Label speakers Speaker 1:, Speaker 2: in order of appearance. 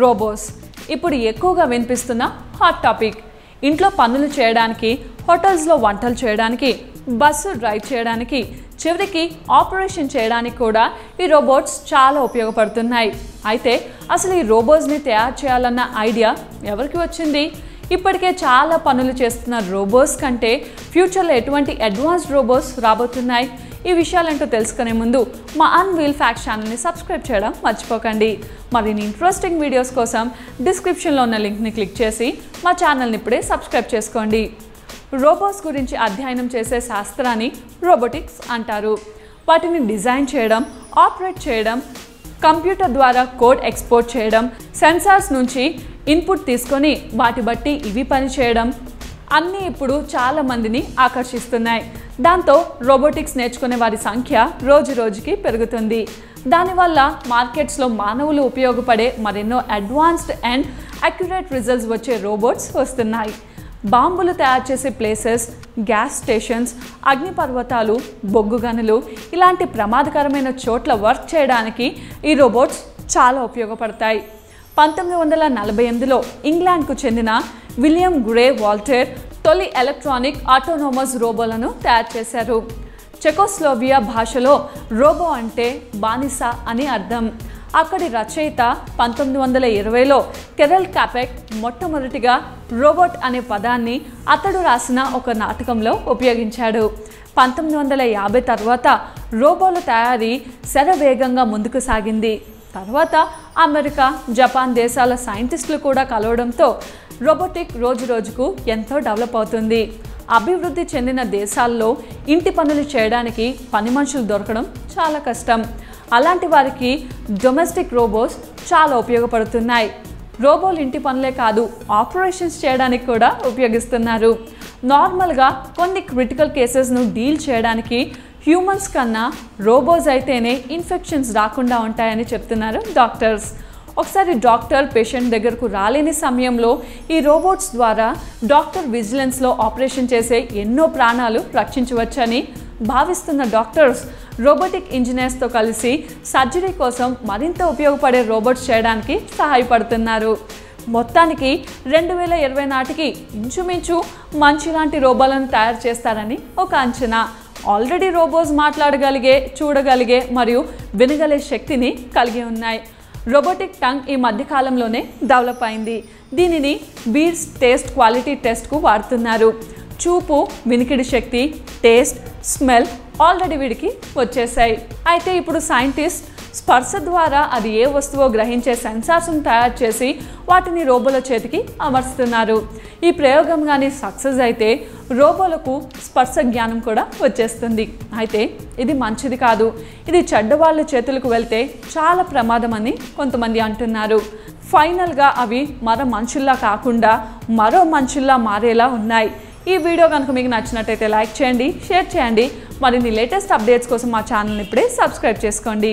Speaker 1: Robots ఇప్పుడు ఎక్కువగా వినిపిస్తున్న హాట్ టాపిక్ ఇంట్లో పనులు చేయడానికి హోటల్స్లో వంటలు చేయడానికి బస్సు డ్రైవ్ చేయడానికి చివరికి ఆపరేషన్ చేయడానికి కూడా ఈ రోబోట్స్ చాలా ఉపయోగపడుతున్నాయి. అయితే అసలు ఈ రోబోట్స్ని తయారు చేయాలన్న ఐడియా ఎవరికి వచ్చింది? ఇప్పటికే చాలా పనులు చేస్తున్న రోబోస్ కంటే ఫ్యూచర్లో ఎటువంటి అడ్వాన్స్డ్ రోబోస్ రాబోతున్నాయి? ఈ విషయాలంటూ తెలుసుకునే ముందు మా అన్వీల్ ఫ్యాక్ట్ ఛానల్ని సబ్స్క్రైబ్ చేయడం మర్చిపోకండి. మరిన్ని ఇంట్రెస్టింగ్ వీడియోస్ కోసం డిస్క్రిప్షన్లో ఉన్న లింక్ని క్లిక్ చేసి మా ఛానల్ని ఇప్పుడే సబ్స్క్రైబ్ చేసుకోండి. రోబోట్స్ గురించి అధ్యయనం చేసే శాస్త్రాన్ని రోబోటిక్స్ అంటారు. వాటిని డిజైన్ చేయడం ఆపరేట్ చేయడం కంప్యూటర్ ద్వారా కోడ్ ఎక్స్పోర్ట్ చేయడం సెన్సార్స్ నుంచి ఇన్పుట్ తీసుకొని వాటి బట్టి ఇవి పని చేయడం అన్నీ ఇప్పుడు చాలా మందిని ఆకర్షిస్తున్నాయి. దాంతో రోబోటిక్స్ నేర్చుకునే వారి సంఖ్య రోజు రోజుకి పెరుగుతుంది. దానివల్ల మార్కెట్స్లో మానవులు ఉపయోగపడే మరెన్నో అడ్వాన్స్డ్ అండ్ అక్యురేట్ రిజల్ట్స్ వచ్చే రోబోట్స్ వస్తున్నాయి. బాంబులు తయారు చేసే ప్లేసెస్ గ్యాస్ స్టేషన్స్ అగ్నిపర్వతాలు బొగ్గు గనులు ఇలాంటి ప్రమాదకరమైన చోట్ల వర్క్ చేయడానికి ఈ రోబోట్స్ చాలా ఉపయోగపడతాయి. పంతొమ్మిది వందల నలభై ఎనిమిదిలో ఇంగ్లాండ్కు చెందిన విలియం గ్రే వాల్టేర్ తొలి ఎలక్ట్రానిక్ ఆటోనోమస్ రోబోలను తయారు చేశారు. చెకోస్లోవియా భాషలో రోబో అంటే బానిస అని అర్థం. అక్కడి రచయిత పంతొమ్మిది వందల ఇరవైలో కెరల్ కాపెక్ మొట్టమొదటిగా రోబోట్ అనే పదాన్ని అతడు రాసిన ఒక నాటకంలో ఉపయోగించాడు. పంతొమ్మిది వందల యాభై తర్వాత రోబోల తయారీ శరవేగంగా ముందుకు సాగింది. తర్వాత అమెరికా జపాన్ దేశాల సైంటిస్టులు కూడా కలవడంతో రోబోటిక్ రోజు రోజుకు ఎంతో డెవలప్ అవుతుంది. అభివృద్ధి చెందిన దేశాల్లో ఇంటి పనులు చేయడానికి పని మనుషులు దొరకడం చాలా కష్టం. అలాంటి వారికి డొమెస్టిక్ రోబోస్ చాలా ఉపయోగపడుతున్నాయి. రోబోలు ఇంటి పనులే కాదు ఆపరేషన్స్ చేయడానికి కూడా ఉపయోగిస్తున్నారు. నార్మల్గా కొన్ని క్రిటికల్ కేసెస్ను డీల్ చేయడానికి హ్యూమన్స్ కన్నా రోబోస్ అయితేనే ఇన్ఫెక్షన్స్ రాకుండా ఉంటాయని చెప్తున్నారు డాక్టర్స్. ఒకసారి డాక్టర్ పేషెంట్ దగ్గరకు రాలేని సమయంలో ఈ రోబోట్స్ ద్వారా డాక్టర్ విజిలెన్స్లో ఆపరేషన్ చేసే ఎన్నో ప్రాణాలు రక్షించవచ్చని భావిస్తున్న డాక్టర్స్ రోబోటిక్ ఇంజనీర్స్తో కలిసి సర్జరీ కోసం మరింత ఉపయోగపడే రోబోట్స్ చేయడానికి సహాయపడుతున్నారు. మొత్తానికి రెండు వేల ఇరవై నాటికి ఇంచుమించు మంచి లాంటి రోబోలను తయారు చేస్తారని ఒక అంచనా. ఆల్రెడీ రోబోస్ మాట్లాడగలిగే చూడగలిగే మరియు వినగలే శక్తిని కలిగి ఉన్నాయి. రోబోటిక్ టంగ్ ఈ మధ్యకాలంలోనే డెవలప్ అయింది. దీనిని బీర్స్ టేస్ట్ క్వాలిటీ టెస్ట్కు వాడుతున్నారు. చూపు వినికిడి శక్తి టేస్ట్ స్మెల్ ఆల్రెడీ వీడికి వచ్చేసాయి అయితే ఇప్పుడు సైంటిస్ట్ స్పర్శ ద్వారా అది ఏ వస్తువో గ్రహించే సెన్సార్స్ను తయారు చేసి వాటిని రోబోల చేతికి అమర్చుతున్నారు. ఈ ప్రయోగం కానీ సక్సెస్ అయితే రోబోలకు స్పర్శ జ్ఞానం కూడా వచ్చేస్తుంది. అయితే ఇది మంచిది కాదు. ఇది చెడ్డవాళ్ళ చేతులకు వెళ్తే చాలా ప్రమాదం అని కొంతమంది అంటున్నారు. ఫైనల్గా అవి మరో మనుషుల్లా కాకుండా మరో మనుషుల్లా మారేలా ఉన్నాయి. ఈ వీడియో కనుక మీకు నచ్చినట్టయితే లైక్ చేయండి షేర్ చేయండి. మరిన్ని లేటెస్ట్ అప్డేట్స్ కోసం మా ఛానల్ని ఇప్పుడే సబ్స్క్రైబ్ చేసుకోండి.